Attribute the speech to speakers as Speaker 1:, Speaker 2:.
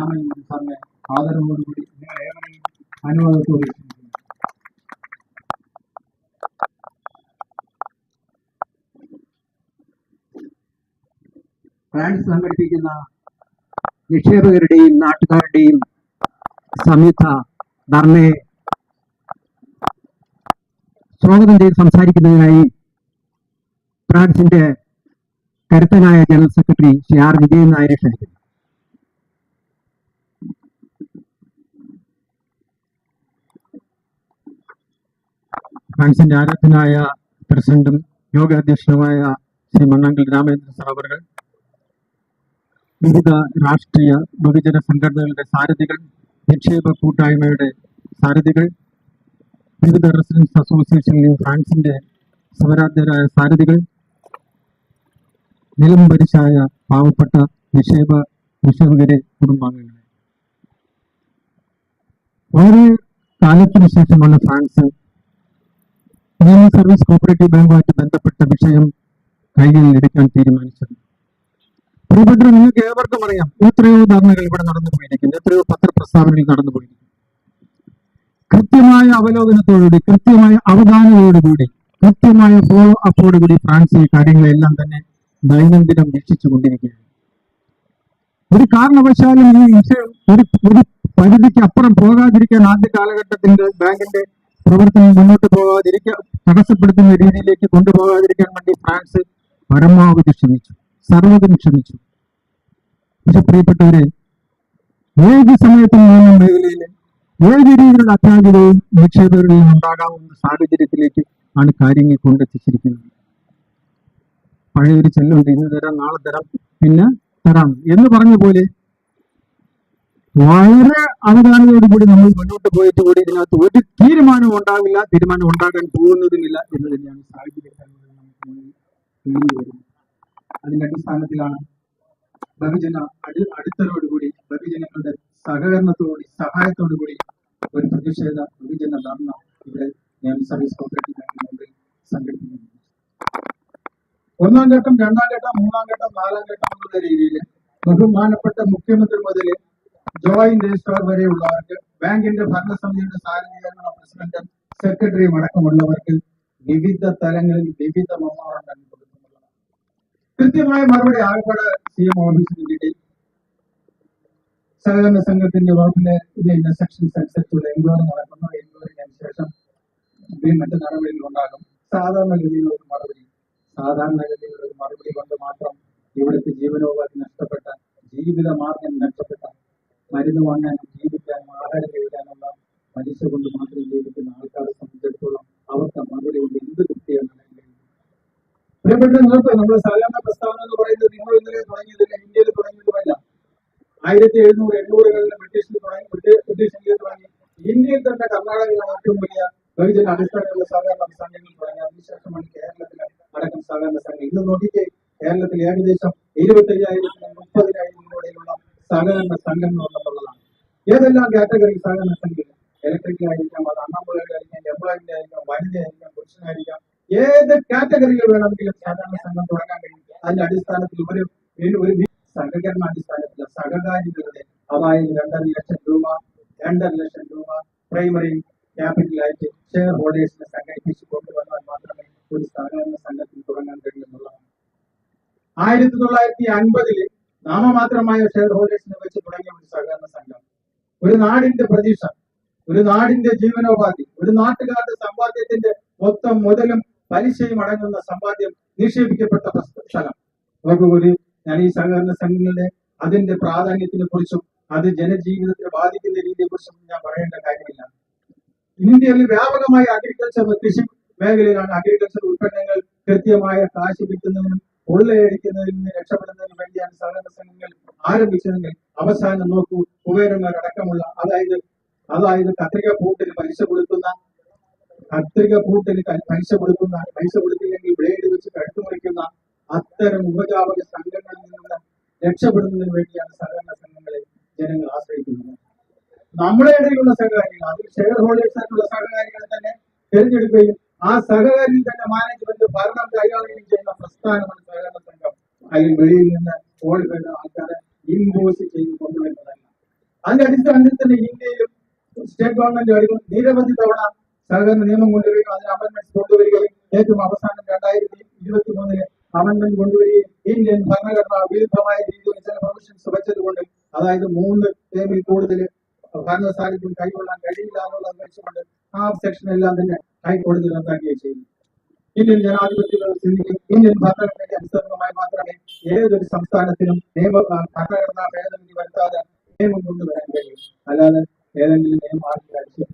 Speaker 1: രാമൻ സാറിനെ ആദരവോടുകൂടി ഏവരെയും അനുവാദത്തോടെ. ഫ്രാൻസ് സംഘടിപ്പിക്കുന്ന നിക്ഷേപകരുടെയും നാട്ടുകാരുടെയും സംയുക്ത ധർണയെ സ്വാഗതം ചെയ്ത് സംസാരിക്കുന്നതിനായി ഫ്രാൻസിന്റെ കരുത്തനായ general secretary Shri R Vijayan നായരെ ക്ഷണിക്കുന്നു ഫ്രാൻസിന്റെ ആരാധനായ പ്രസിഡന്റും യോഗ അധ്യക്ഷനുമായ ശ്രീ മണ്ണാങ്കൽ രാമചന്ദ്രൻ സാർ അവർ വിവിധ രാഷ്ട്രീയ ബഹുജന സംഘടനകളുടെ സാരഥികൾ നിക്ഷേപ കൂട്ടായ്മയുടെ സാരഥികൾ വിവിധ റെസിഡൻസ് അസോസിയേഷനിലെയും ഫ്രാൻസിന്റെ സമരാധ്യരായ സാരഥികൾ നിലംപരിശായ പാവപ്പെട്ട നിക്ഷേപ നിക്ഷേപകരെ കുടുംബാംഗങ്ങളെ. വളരെ കാലത്തിനു ശേഷമാണ് ഫ്രാൻസ് നിയമ സർവീസ് കോപ്പറേറ്റീവ് ബാങ്കുമായിട്ട് ബന്ധപ്പെട്ട വിഷയം കൈകളിൽ എടുക്കാൻ തീരുമാനിച്ചത്. പ്രിയപ്പെട്ട നിങ്ങൾക്ക് ഏവർക്കും അറിയാം എത്രയോ ധർണകൾ ഇവിടെ നടന്നു പോയിരിക്കുന്നു എത്രയോ പത്രപ്രസ്താവനകൾ നടന്നു പോയിരിക്കുന്നു. കൃത്യമായ അവലോകനത്തോടുകൂടി കൃത്യമായ അവധാനതയോടുകൂടി കൃത്യമായ ഫോളോ അപ്പോടുകൂടി ഫ്രാൻസ് ഈ കാര്യങ്ങളെല്ലാം തന്നെ ദൈനംദിനം വീക്ഷിച്ചു കൊണ്ടിരിക്കുകയാണ്. ഒരു കാരണവശാലും ഈ വിഷയം ഒരു ഒരു പരിധിക്ക് അപ്പുറം പോകാതിരിക്കാൻ ആദ്യ കാലഘട്ടത്തിന്റെ ബാങ്കിന്റെ പ്രവർത്തനം മുന്നോട്ട് പോകാതിരിക്കാൻ തടസ്സപ്പെടുത്തുന്ന രീതിയിലേക്ക് കൊണ്ടുപോകാതിരിക്കാൻ വേണ്ടി ഫ്രാൻസ് പരമാവധി ശ്രമിച്ചു സർവതും ക്ഷമിച്ചു പക്ഷെ പ്രിയപ്പെട്ടവരെ ഏത് സമയത്തും മൂന്നാം മേഖലയിൽ ഏത് രീതിയിലുള്ള അത്യാഹിതവും നിക്ഷേപകരുടെയും ഉണ്ടാകാവുന്ന സാഹചര്യത്തിലേക്ക് ആണ് കാര്യങ്ങൾ കൊണ്ടെത്തിച്ചിരിക്കുന്നത്. പഴയൊരു ചെല്ലുണ്ട് ഇന്ന് തരാം നാളെ തരാം പിന്നെ തരാം എന്ന് പറഞ്ഞ പോലെ വളരെ അവധാനതയോടുകൂടി നമ്മൾ മുന്നോട്ട് പോയിട്ട് കൂടി ഇതിനകത്ത് ഒരു തീരുമാനം ഉണ്ടാവില്ല. തീരുമാനം ഉണ്ടാകാൻ പോകുന്നതുമില്ല എന്ന് തന്നെയാണ് അതിന്റെ അടിസ്ഥാനത്തിലാണ് ബഹുജന അടി അടിത്തറയോടുകൂടി ബഹുജനങ്ങളുടെ സഹകരണത്തോടുകൂടി സഹായത്തോടുകൂടി ഒരു പ്രതിഷേധ ബഹുജന ധർണ ഇവിടെ ഞാൻ സർവീസ് കോർപ്പറേറ്റീവ് മുമ്പിൽ സംഘടിപ്പിക്കുന്നു ഒന്നാം ഘട്ടം രണ്ടാം ഘട്ടം മൂന്നാം ഘട്ടം നാലാം ഘട്ടം എന്നുള്ള രീതിയിൽ ബഹുമാനപ്പെട്ട മുഖ്യമന്ത്രി മുതൽ ജോയിന്റ് രജിസ്ട്രാർ വരെയുള്ളവർക്ക് ബാങ്കിന്റെ ഭരണസമിതിയുടെ സാരഥികളുടെ പ്രസിഡന്റും സെക്രട്ടറിയും അടക്കമുള്ളവർക്ക് വിവിധ തലങ്ങളിൽ വിവിധ മെമ്മോറണ്ടം കൊടുക്കുന്നുള്ളതാണ് കൃത്യമായ മറുപടി ആലപ്പാട് സി എം ഓഫീസിന് കിട്ടി. സഹകരണ സംഘത്തിന്റെ വകുപ്പിലെ ഇതിന്റെ സെക്ഷൻസ് അനുസരിച്ചുള്ള എൻക്വയറി നടക്കുന്നു. എൻക്വയറിന് ശേഷം മറ്റ് നടപടികൾ ഉണ്ടാകും സാധാരണഗതിയിൽ ഒരു മറുപടി. സാധാരണഗതിയിൽ ഒരു മറുപടി കൊണ്ട് മാത്രം ഇവിടുത്തെ ജീവനോപാധി നഷ്ടപ്പെട്ട ജീവിത മാർഗം നഷ്ടപ്പെട്ട മരുന്ന് വാങ്ങാനും ജീവിക്കാനും ആഹാരം കഴിക്കാനുള്ള പലിശ കൊണ്ട് മാത്രം ജീവിക്കുന്ന ആൾക്കാരെ സംബന്ധിച്ചിടത്തോളം അവർക്ക് മറുപടി കൊണ്ട് എന്ത് കൃത്യമാണ് പ്രിയപ്പെട്ട നിങ്ങൾക്ക് നമ്മുടെ സാധാരണ പ്രസ്താവന എന്ന് പറയുന്നത് നിങ്ങൾ ഇന്നലെ തുടങ്ങിയതില്ല ഇന്ത്യയിൽ തുടങ്ങിയതുമല്ല. ആയിരത്തി എഴുന്നൂറ് എണ്ണൂറുകളിൽ ബ്രിട്ടീഷിൽ തുടങ്ങി ബ്രിട്ടീഷ് ഇന്ത്യയിൽ തുടങ്ങി. ഇന്ത്യയിൽ തന്നെ കർണാടകയിലാണ് ഏറ്റവും വലിയ ബഹുജന അടിസ്ഥാനമുള്ള സഹകരണ സംഘങ്ങൾ തുടങ്ങി അതിനുശേഷമാണ് കേരളത്തിലെ അടക്കം സാധാരണ സംഘം ഇന്ന് നോക്കിക്കേ കേരളത്തിൽ ഏകദേശം ഇരുപത്തയ്യായിരത്തിന് മുപ്പതിനായിരം രൂപയിലുള്ള സഹകരണ സംഘങ്ങൾ എന്നുള്ളതാണ്. ഏതെല്ലാം കാറ്റഗറി സഹകരണ സംഘങ്ങൾ ഇലക്ട്രിക്കൽ ആയിരിക്കാം അത് അണ്ണാമ്പുഴകളായിരിക്കാം എംപ്ലോയ്മെന്റ് ആയിരിക്കാം വനിതയായിരിക്കാം പുരുഷനായിരിക്കാം ഏത് കാറ്റഗറിയിൽ വേണമെങ്കിലും സഹകരണ സംഘം തുടങ്ങാൻ കഴിയും. അതിന്റെ അടിസ്ഥാനത്തിൽ ഒരു ഒരു സഹകരണ അടിസ്ഥാനത്തിൽ സഹകാരികളുടെ അതായത് രണ്ടര ലക്ഷം രൂപ രണ്ടര ലക്ഷം രൂപ പ്രൈമറി ക്യാപിറ്റലായിട്ട് ഷെയർ ഹോൾഡേഴ്സിനെ സംഘടിപ്പിച്ച് കൊണ്ടുവന്നാൽ മാത്രമേ ഒരു സഹകരണ സംഘത്തിൽ തുടങ്ങാൻ കഴിയുന്നുള്ളതാണ് ആയിരത്തി തൊള്ളായിരത്തി അൻപതിൽ നാമമാത്രമായ ഷെയർ ഹോൾഡേഴ്സിനെ വെച്ച് തുടങ്ങിയ ഒരു സഹകരണ സംഘം. ഒരു നാടിന്റെ പ്രതീക്ഷ ഒരു നാടിന്റെ ജീവനോപാധി ഒരു നാട്ടുകാരുടെ സമ്പാദ്യത്തിന്റെ മൊത്തം മുതലും പലിശയും അടങ്ങുന്ന സമ്പാദ്യം നിക്ഷേപിക്കപ്പെട്ട സ്ഥലം. നോക്കൂ ഒരു ഞാൻ ഈ സഹകരണ സംഘങ്ങളുടെ അതിന്റെ പ്രാധാന്യത്തിനെ കുറിച്ചും അത് ജനജീവിതത്തെ ബാധിക്കുന്ന രീതിയെ കുറിച്ചും ഞാൻ പറയേണ്ട കാര്യമില്ല. ഇന്ത്യയിൽ വ്യാപകമായ അഗ്രികൾച്ചർ കൃഷി മേഖലയിലാണ് അഗ്രികൾച്ചർ ഉൽപ്പന്നങ്ങൾ കൃത്യമായ കാശ് കിട്ടുന്നതിനും കൊള്ളയടിക്കുന്നതിൽ നിന്ന് രക്ഷപ്പെടുന്നതിന് വേണ്ടിയാണ് സഹകരണ സംഘങ്ങൾ ആരംഭിച്ചതെങ്കിൽ അവസാനം നോക്കൂ കുബേരന്മാരടക്കമുള്ള അതായത് അതായത് കത്രിക പൂട്ടിന് പലിശ കൊടുക്കുന്ന കത്രിക പൂട്ടിന് പലിശ കൊടുക്കുന്ന പൈസ കൊടുത്തില്ലെങ്കിൽ ബ്ലേഡ് വെച്ച് കഴുത്തു മുറിക്കുന്ന അത്തരം ഉപജാപക സംഘങ്ങളിൽ നിന്ന് രക്ഷപ്പെടുന്നതിന് വേണ്ടിയാണ് സഹകരണ സംഘങ്ങളെ ജനങ്ങൾ ആശ്രയിക്കുന്നത്. നമ്മുടെ ഇടയിലുള്ള സഹകാരികൾ അതിൽ ഷെയർ ഹോൾഡേഴ്സ് ആയിട്ടുള്ള സഹകാരികളെ തന്നെ തിരഞ്ഞെടുക്കുകയും ആ സഹകാരി തന്നെ മാനേജ്മെന്റ് ഭരണം കൈകാര്യം ചെയ്യുന്ന പ്രസ്ഥാനമാണ് സഹകരണ സംഘം. അതിൽ വെളിയിൽ നിന്ന് ക്വാളിഫൈഡ് ആൾക്കാരെ ഇമ്പോസ് ചെയ്ത് കൊണ്ടുവരുന്നതല്ല. അതിന്റെ അടിസ്ഥാനത്തിൽ തന്നെ ഇന്ത്യയിലും സ്റ്റേറ്റ് ഗവൺമെന്റുകളിലും നിരവധി തവണ സഹകരണ നിയമം കൊണ്ടുവരികയും അതിന് അമെന്റ്മെന്റ് കൊണ്ടുവരികയും ഏറ്റവും അവസാനം രണ്ടായിരത്തി ഇരുപത്തി മൂന്നിന് അമെന്റ്മെന്റ് കൊണ്ടുവരികയും ഇന്ത്യൻ ഭരണഘടന വിരുദ്ധമായ രീതിയിൽ ചില പ്രൊവിഷൻസ് വെച്ചതുകൊണ്ട് അതായത് മൂന്ന് ടേമിൽ കൂടുതൽ ഭരണ സാന്നിധ്യം കൈകൊള്ളാൻ കഴിയില്ല എന്നുള്ളത് വെച്ചുകൊണ്ട് ആ സെക്ഷൻ എല്ലാം തന്നെ ഹൈക്കോടതി റദ്ദാക്കുകയും ചെയ്തു ഇന്ത്യൻ ജനാധിപത്യ വ്യവസ്ഥയിൽ ഇന്ത്യൻ ഭരണഘടനയ്ക്ക് അനുസൃതമായി മാത്രമേ ഏതൊരു സംസ്ഥാനത്തിനും നിയമ ഭരണഘടനാ ഭേദഗതി വരുത്താതെ നിയമം കൊണ്ടുവരാൻ കഴിയും. അല്ലാതെ ഏതെങ്കിലും നിയമം കഴിയും